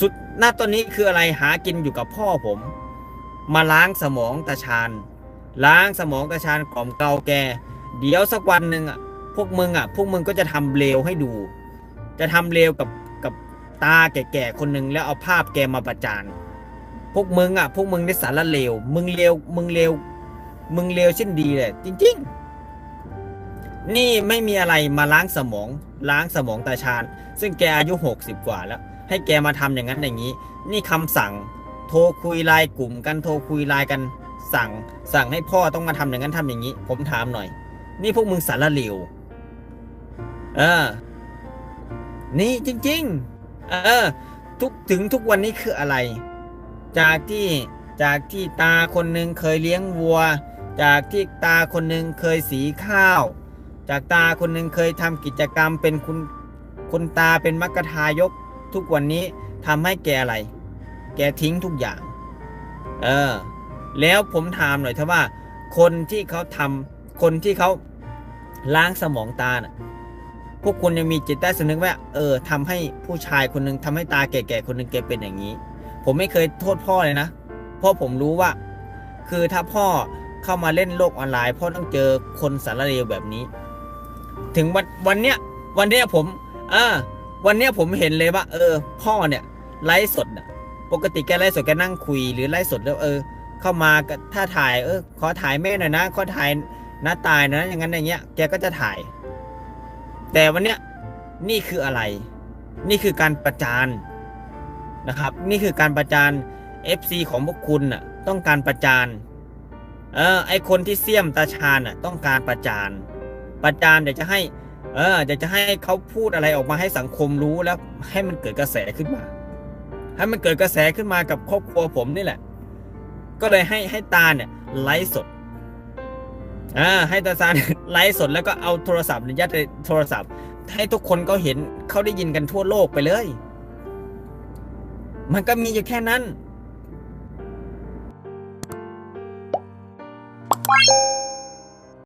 สุดหน้าตอนนี้คืออะไรหากินอยู่กับพ่อผม มาล้างสมองตาชาญล้างสมองตาชาญกล่อมเกาแก เดี๋ยวสักวันหนึ่งอะพวกมึงอะพวกมึงก็จะทำเลวให้ดู จะทำเลวกับกับตาแก่ๆคนหนึ่งแล้วเอาภาพแกมาประจานพวกมึงอะพวกมึงได้สารเลวมึงเลวมึงเลวมึงเลวเช่นดีเลยจริง ๆนี่ไม่มีอะไรมาล้างสมองล้างสมองตาชาญซึ่งแกอายุ 60 กว่าแล้ว ให้แกมาทำอย่างนั้นอย่างนี้ นี่คำสั่ง โทรคุยไลน์กลุ่มกันโทรคุยไลน์กันสั่ง สั่งให้พ่อต้องมาทำอย่างนั้นทำอย่างนี้ ผมถามหน่อย นี่พวกมึงสารเลวเออ นี่จริง ๆ เออ ทุกถึงทุกวันนี้คืออะไร จากที่จากที่ตาคนหนึ่งเคยเลี้ยงวัว จากที่ตาคนหนึ่งเคยสีข้าว จากตาคนหนึ่งเคยทำกิจกรรมเป็นคุณคุณตาเป็นมัคคทายก ทุกวันนี้ทำให้แกอะไร แกทิ้งทุกอย่าง เออ แล้วผมถามหน่อยเถอะว่า คนที่เขาทำคนที่เขาล้างสมองตาน่ะ พวกคุณยังมีจิตใต้สำนึกว่า เออทำให้ผู้ชายคนหนึ่งทำให้ตาแก่ๆคนหนึ่งแกเป็นอย่างนี้ ผมไม่เคยโทษพ่อเลยนะ เพราะผมรู้ว่า คือถ้าพ่อเข้ามาเล่นโลกออนไลน์พ่อต้องเจอคนสารเลวแบบนี้ ถึงวันวันเนี้ยวันเนี้ยผม เออ วันเนี้ยผมเห็นเลยว่า เออ พ่อเนี่ยไลฟ์สดน่ะปกติแกไลฟ์สดแกนั่งคุยหรือไลฟ์สดแล้วเออ เข้ามาก็ถ้าถ่ายเออ ขอถ่ายแม่หน่อยนะขอถ่ายน้าตายนะอย่างนั้นอย่างเงี้ยแกก็จะถ่าย แต่วันเนี้ยนี่คืออะไร นี่คือการประจานนะครับ นี่คือการประจาน FC ของพวกคุณน่ะ ต้องการประจานเออไอคนที่เสี่ยมตาชาญน่ะ ต้องการประจานประจานเดี๋ยวจะให้ เออเดี๋ยวจะให้เขาพูดอะไรออกมาให้สังคมรู้แล้ว ให้มันเกิดกระแสขึ้นมา ให้มันเกิดกระแสขึ้นมากับครอบครัวผมนี่แหละ ก็เลยให้ให้ตาเนี่ยไลฟ์สดอ่าให้ตาซานไลฟ์สดแล้วก็เอาโทรศัพท์เนี่ยยัดโทรศัพท์ ให้ทุกคนเขาเห็นเขาได้ยินกันทั่วโลกไปเลย มันก็มีอยู่แค่นั้น